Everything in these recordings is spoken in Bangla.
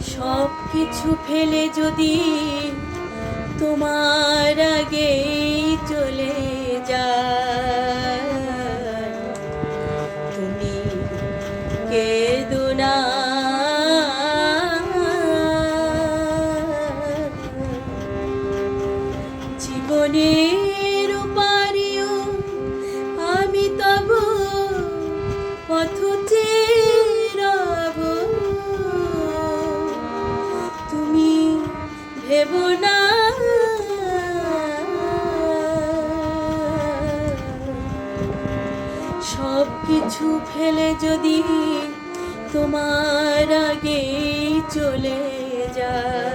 সব কিছু ফেলে যদি তোমার আগে চলে যায়। তুমি কেঁদো না। জীবনের ভেব না। সব কিছু ফেলে যদি তোমার আগে চলে যায়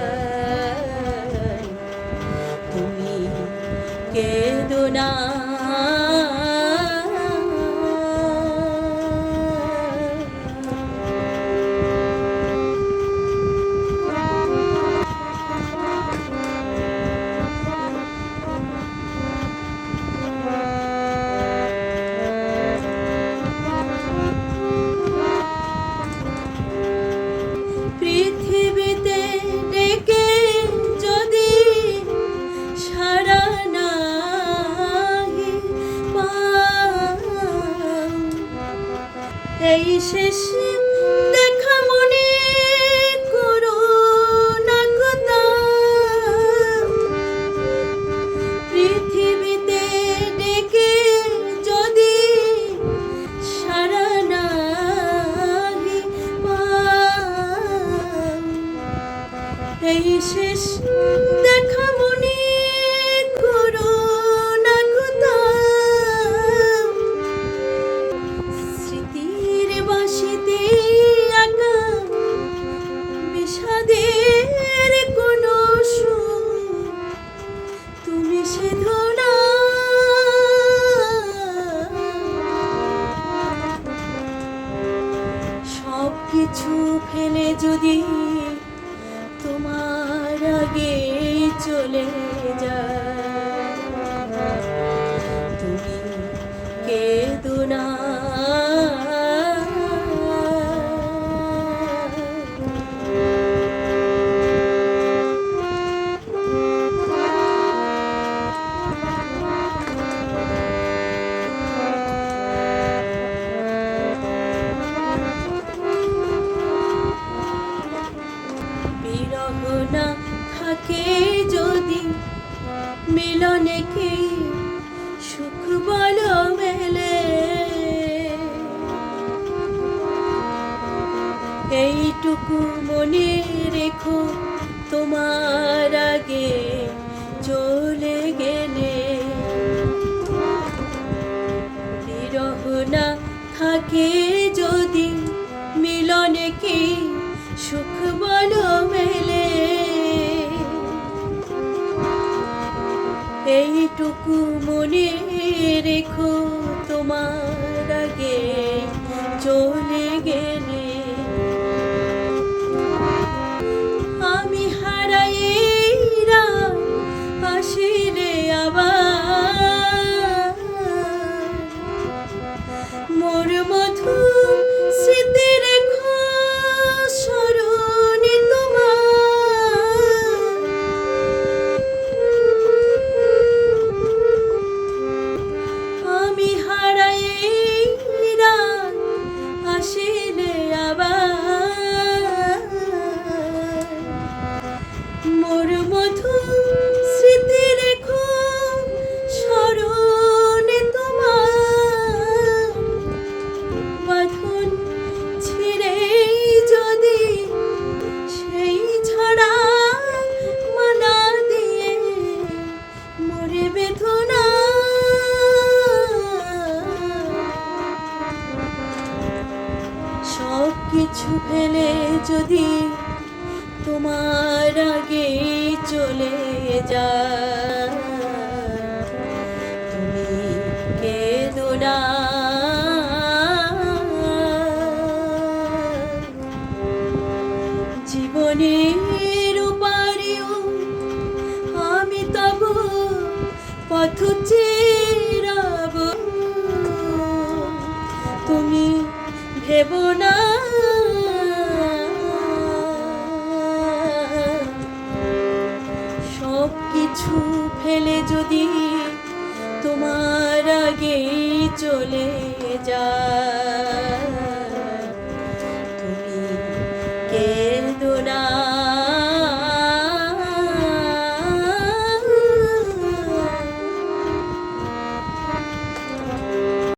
তুমি কেদো না। শেষ দেখা মনে করো না। পৃথিবীতে ডেকে যদি সারা পাও, এই শেষ কিছু ফেলে যদি তোমার আগে চলে যায়। মিলনে কি সুখ বলো মেলে? এইটুকু মনে রেখো মনে আমি হারাই রাত আসিলে আবার কিছু ফেলে যদি তোমার আগে চলে যা তুমি কেঁদো না। জীবনের উপারিও আমি তব পথ চেরাব। তুমি ভেব না। কিছু ফেলে যদি তোমার আগেই চলে যায়।